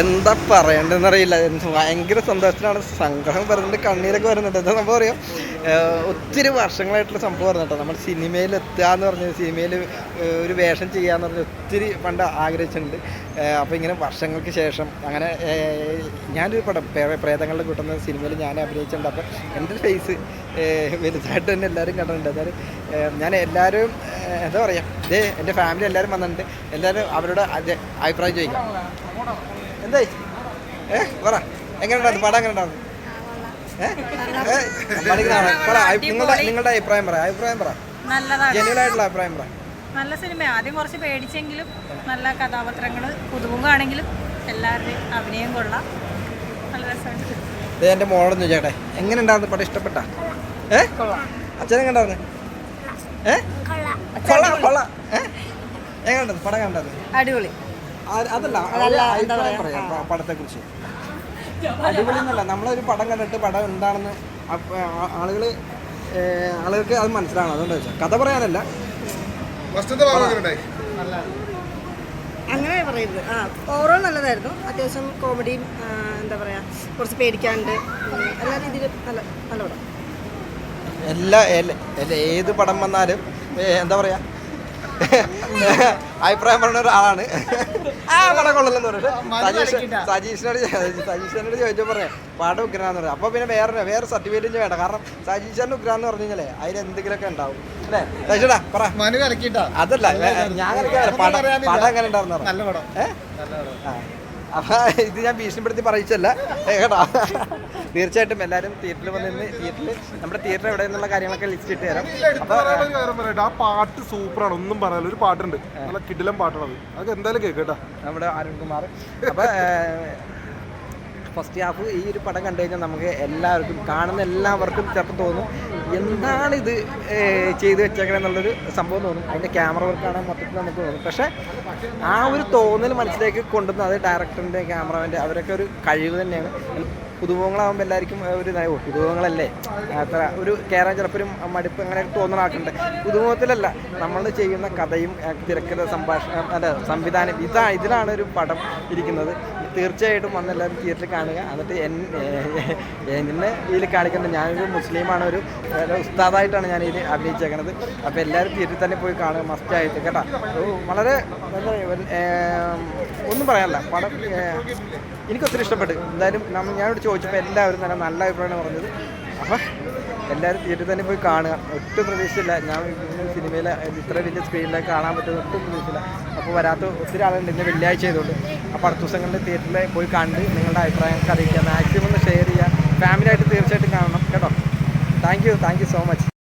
എന്താ പറയേണ്ടതെന്ന് അറിയില്ല ഭയങ്കര സന്തോഷത്തിലാണ് സംഗ്രഹം വരുന്നുണ്ട് കണ്ണീരൊക്കെ വരുന്നുണ്ട്. എന്താ സംഭവം അറിയാം? ഒത്തിരി വർഷങ്ങളായിട്ടുള്ള സംഭവം ആയിരുന്നു കേട്ടോ. നമ്മൾ സിനിമയിൽ എത്തുക എന്ന് പറഞ്ഞ സിനിമയിൽ ഒരു വേഷം ചെയ്യാന്ന് പറഞ്ഞ് ഒത്തിരി പണ്ട് ആഗ്രഹിച്ചിട്ടുണ്ട്. അപ്പോൾ ഇങ്ങനെ വർഷങ്ങൾക്ക് ശേഷം അങ്ങനെ ഞാനൊരു പടം പ്രേ- പ്രേതങ്ങളുടെ കൂട്ടുന്ന സിനിമയിൽ ഞാൻ അഭിനയിച്ചിട്ടുണ്ട്. അപ്പോൾ എന്റെ ഫേസ് വലുതായിട്ട് തന്നെ എല്ലാവരും കണ്ടിട്ടുണ്ട്. അതായത് ഞാൻ എല്ലാവരും എന്താ പറയുക ഇതേ എന്റെ ഫാമിലി എല്ലാവരും വന്നിട്ടുണ്ട്. എല്ലാവരും അവരുടെ അഭിപ്രായം ചോദിക്കാം. എന്തായി ഏ പറ. എങ്ങനെ ഉണ്ടായിരുന്നു? പടം എങ്ങനെ ഉണ്ടായിരുന്നു? ഏഹ് നിങ്ങളുടെ നിങ്ങളുടെ അഭിപ്രായം പറ. അഭിപ്രായം പറ. ജനുവലായിട്ടുള്ള അഭിപ്രായം പറ. നല്ല സിനിമ ആദ്യം കുറച്ച് പേടിച്ചെങ്കിലും നല്ല കഥാപാത്രങ്ങൾ പുതുമുഖാണെങ്കിലും എല്ലാവരുടെയും അഭിനയം കൊള്ളാം. നല്ല രസമുണ്ട് എന്റെ മോളൊന്ന് ചേട്ടെ എങ്ങനെ ഉണ്ടായിരുന്നു? പടം ഇഷ്ടപ്പെട്ട? ഏ? അച്ഛനെങ്ങനെ ഉണ്ടായിരുന്നു? ഏ? കൊള്ളാം കൊള്ളാം. ഏഹ് കണ്ടത് പടം കണ്ടത്. അടിപൊളി. അതല്ല അഭിപ്രായം പറയാം? പടത്തെ കുറിച്ച് അടിപൊളി എന്നല്ല നമ്മളൊരു പടം കണ്ടിട്ട് പടം എന്താണെന്ന് ആളുകൾ ആളുകൾക്ക് അത് മനസ്സിലാണ് അതുകൊണ്ട് വെച്ചാൽ കഥ പറയാനല്ല. അങ്ങനെ പറയരുത്. ആ ഓവറോൾ നല്ലതായിരുന്നു. അത്യാവശ്യം കോമഡിയും എന്താ പറയാ കുറച്ച് പേടിക്കാണ്ട് എല്ലാ രീതിയിലും നല്ല നല്ല പടം. എല്ലാ ഏത് പടം വന്നാലും എന്താ പറയാ? അഭിപ്രായം പറഞ്ഞ ഒരാളാണ്. ആ പടം കൊള്ളലെന്ന് പറയും സജീഷ് സജീഷിനോട് സജീഷിനോട് ചോദിച്ചപ്പോൾ പറയാം പടം ഉഗ്രാന്ന് പറയാം അപ്പോൾ പിന്നെ വേറെ വേറെ സർട്ടിഫിക്കറ്റ് വേണ്ട. കാരണം സജീഷാന്റെ ഉഗ്രാന്ന് പറഞ്ഞു കഴിഞ്ഞാലേ അതിൽ എന്തെങ്കിലുമൊക്കെ ഉണ്ടാവും. അല്ലേ? സജീഷടാ പറ. അതല്ല ഞാൻ. പടം പടം എങ്ങനെ ഉണ്ടാവുന്ന നല്ല പടം. ഏ? ആ. അപ്പൊ ഇത് ഞാൻ ഭീഷണിപ്പെടുത്തി പറയിച്ചല്ല. കേട്ടോ. തീർച്ചയായിട്ടും എല്ലാവരും തിയേറ്ററിൽ വന്ന് നിന്ന് തിയേറ്ററിൽ നമ്മുടെ തിയേറ്റർ എവിടെ നിന്നുള്ള കാര്യങ്ങളൊക്കെ ലിസ്റ്റ് ഇട്ട് തരാം. അപ്പൊ ആ പാട്ട് സൂപ്പറാണ് ഒന്നും പറയാനില്ല. ഒരു പാട്ടുണ്ട്. നല്ല കിടിലം പാട്ടാണ് അതൊക്കെ എന്തായാലും കേൾക്കട്ടാ. നമ്മുടെ അരുൺകുമാർ. അപ്പോൾ ഫസ്റ്റ് ഹാഫ് ഈ ഒരു പടം കണ്ടു കഴിഞ്ഞാൽ നമുക്ക് എല്ലാവർക്കും കാണുന്ന എല്ലാവർക്കും ചിലപ്പോൾ തോന്നും എന്താണ് ഇത് ചെയ്തു വെച്ചേക്കണേ എന്നുള്ളൊരു സംഭവം തോന്നും. അതിന്റെ ക്യാമറ വർക്കാണ് മൊത്തത്തിൽ നമുക്ക് തോന്നും. പക്ഷേ ആ ഒരു തോന്നൽ മനസ്സിലേക്ക് കൊണ്ടുവന്ന അത് ഡയറക്ടറിന്റെ ക്യാമറമാന്റെ അവരൊക്കെ ഒരു കഴിവ് തന്നെയാണ്. പുതുമുഖങ്ങളാകുമ്പോൾ എല്ലാവർക്കും ഒരു ഇതായി, പുതുമുഖങ്ങളല്ലേ? അത്ര ഒരു കയറാൻ ചിലപ്പോൾ ഒരു മടുപ്പ് അങ്ങനെ തോന്നുന്ന ആൾക്കുണ്ട്. പുതുമുഖത്തിലല്ല നമ്മൾ ചെയ്യുന്ന കഥയും തിരക്കഥ സംഭാഷണം അല്ല സംവിധാനം ഇതാ ഇതിലാണ് ഒരു പടം ഇരിക്കുന്നത്. തീർച്ചയായിട്ടും വന്ന് എല്ലാവരും തിയേറ്ററിൽ കാണുക. എന്നിട്ട് എന്നെ ഇതിൽ കാണിക്കുന്നത് ഞാനൊരു മുസ്ലിമാണ് ഒരു ഉസ്താദായിട്ടാണ് ഞാൻ ഇതിൽ അഭിനയിച്ചേക്കണത്. അപ്പോൾ എല്ലാവരും തിയേറ്ററിൽ തന്നെ പോയി കാണുക മസ്റ്റ് ആയിട്ട് കേട്ടോ. വളരെ എന്താ ഒന്നും പറയാനല്ല. പടം എനിക്കൊത്തിരി ഇഷ്ടപ്പെട്ടു. എന്തായാലും നമ്മൾ ഞാനോട് ചോദിച്ചപ്പോൾ എല്ലാവരും തന്നെ നല്ല അഭിപ്രായമാണ് പറഞ്ഞത്. അപ്പം എല്ലാവരും തിയേറ്ററിൽ തന്നെ പോയി കാണുക. ഒട്ടും പ്രതീക്ഷയില്ല. ഞാൻ സിനിമയിലെ ഇത്ര വലിയ സ്ക്രീനിലേക്ക് കാണാൻ പറ്റുന്ന ഒട്ടും പ്രതീക്ഷയില്ല. അപ്പോൾ വരാത്ത ഒത്തിരി ആളുണ്ട് ഇന്ന് വെള്ളിയാഴ്ച ചെയ്തുകൊണ്ട് അപ്പോൾ അടുത്ത ദിവസങ്ങളിൽ തിയേറ്ററിൽ പോയി കണ്ട് നിങ്ങളുടെ അഭിപ്രായങ്ങൾ അറിയിക്കുക. മാക്സിമം ഒന്ന് ഷെയർ ചെയ്യുക. ഫാമിലി ആയിട്ട് തീർച്ചയായിട്ടും കാണണം. കേട്ടോ? Thank you thank you so much